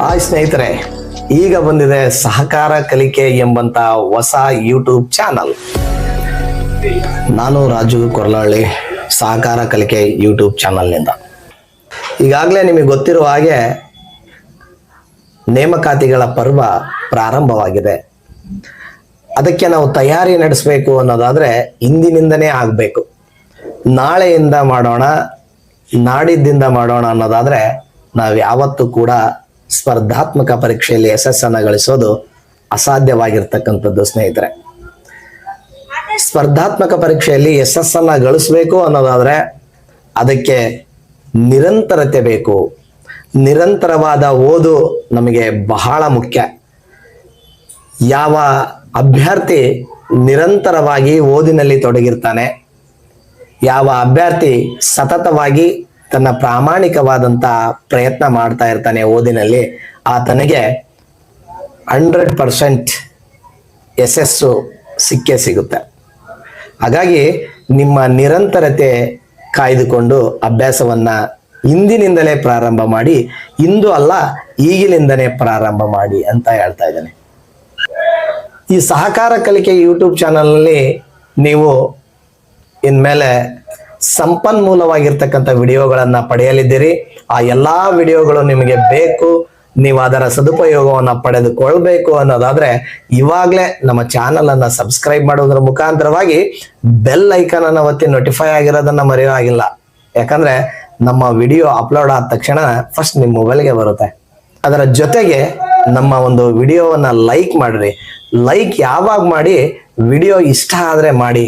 Hi ಸ್ನೇಹಿತರೆ, ಈಗ ಬಂದಿದೆ ಸಹಕಾರ ಕಲಿಕೆ ಎಂಬಂತ ಹೊಸ ಯೂಟ್ಯೂಬ್ ಚಾನಲ್. ನಾನು ರಾಜು ಕೊರಲಹಳ್ಳಿ ಸಹಕಾರ ಕಲಿಕೆ ಯೂಟ್ಯೂಬ್ ಚಾನಲ್ನಿಂದ. ಈಗಾಗಲೇ ನಿಮಗೆ ಗೊತ್ತಿರುವ ಹಾಗೆ ನೇಮಕಾತಿಗಳ ಪರ್ವ ಪ್ರಾರಂಭವಾಗಿದೆ. ಅದಕ್ಕೆ ನಾವು ತಯಾರಿ ನಡೆಸಬೇಕು ಅನ್ನೋದಾದ್ರೆ ಇಂದಿನಿಂದನೇ ಆಗಬೇಕು. ನಾಳೆಯಿಂದ ಮಾಡೋಣ, ನಾಡಿದ್ದಿಂದ ಮಾಡೋಣ ಅನ್ನೋದಾದ್ರೆ ನಾವು ಯಾವತ್ತೂ ಕೂಡ ಸ್ಪರ್ಧಾತ್ಮಕ ಪರೀಕ್ಷೆಯಲ್ಲಿ ಯಶಸ್ಸನ್ನು ಗಳಿಸೋದು ಅಸಾಧ್ಯವಾಗಿರ್ತಕ್ಕಂಥದ್ದು, ಸ್ನೇಹಿತರೆ. ಸ್ಪರ್ಧಾತ್ಮಕ ಪರೀಕ್ಷೆಯಲ್ಲಿ ಯಶಸ್ಸನ್ನ ಗಳಿಸಬೇಕು ಅನ್ನೋದಾದ್ರೆ ಅದಕ್ಕೆ ನಿರಂತರತೆ ಬೇಕು. ನಿರಂತರವಾದ ಓದು ನಮಗೆ ಬಹಳ ಮುಖ್ಯ. ಯಾವ ಅಭ್ಯರ್ಥಿ ನಿರಂತರವಾಗಿ ಓದಿನಲ್ಲಿ ತೊಡಗಿರ್ತಾನೆ, ಯಾವ ಅಭ್ಯರ್ಥಿ ಸತತವಾಗಿ ತನ್ನ ಪ್ರಾಮಾಣಿಕವಾದಂತ ಪ್ರಯತ್ನ ಮಾಡ್ತಾ ಇರ್ತಾನೆ ಓದಿನಲ್ಲಿ, ಆತನಿಗೆ ಹಂಡ್ರೆಡ್ ಪರ್ಸೆಂಟ್ ಯಶಸ್ಸು ಸಿಕ್ಕೇ ಸಿಗುತ್ತೆ. ಹಾಗಾಗಿ ನಿಮ್ಮ ನಿರಂತರತೆ ಕಾಯ್ದುಕೊಂಡು ಅಭ್ಯಾಸವನ್ನ ಇಂದಿನಿಂದಲೇ ಪ್ರಾರಂಭ ಮಾಡಿ, ಇಂದು ಅಲ್ಲ ಈಗಿನಿಂದನೇ ಪ್ರಾರಂಭ ಮಾಡಿ ಅಂತ ಹೇಳ್ತಾ ಇದ್ದೇನೆ. ಈ ಸಹಕಾರ ಕಲಿಕೆ ಯೂಟ್ಯೂಬ್ ಚಾನಲ್ನಲ್ಲಿ ನೀವು ಇನ್ಮೇಲೆ ಸಂಪನ್ಮೂಲವಾಗಿರ್ತಕ್ಕಂಥ ವಿಡಿಯೋಗಳನ್ನು ಪಡೆಯಲಿದ್ದೀರಿ. ಆ ಎಲ್ಲಾ ವಿಡಿಯೋಗಳು ನಿಮಗೆ ಬೇಕು, ನೀವು ಅದರ ಸದುಪಯೋಗವನ್ನು ಪಡೆದುಕೊಳ್ಬೇಕು ಅನ್ನೋದಾದ್ರೆ ಇವಾಗಲೇ ನಮ್ಮ ಚಾನಲ್ ಅನ್ನ ಸಬ್ಸ್ಕ್ರೈಬ್ ಮಾಡೋದ್ರ ಮುಖಾಂತರವಾಗಿ ಬೆಲ್ ಐಕನ್ ಅನ್ನ ಒತ್ತಿ ನೋಟಿಫೈ ಆಗಿರೋದನ್ನ ಮರೆಯೋ ಆಗಿಲ್ಲ ಯಾಕಂದ್ರೆ ನಮ್ಮ ವಿಡಿಯೋ ಅಪ್ಲೋಡ್ ಆದ ತಕ್ಷಣ ಫಸ್ಟ್ ನಿಮ್ಮ ಮೊಬೈಲ್ಗೆ ಬರುತ್ತೆ. ಅದರ ಜೊತೆಗೆ ನಮ್ಮ ಒಂದು ವಿಡಿಯೋವನ್ನ ಲೈಕ್ ಮಾಡಿರಿ. ಲೈಕ್ ಯಾವಾಗ ಮಾಡಿ, ವಿಡಿಯೋ ಇಷ್ಟ ಆದ್ರೆ ಮಾಡಿ.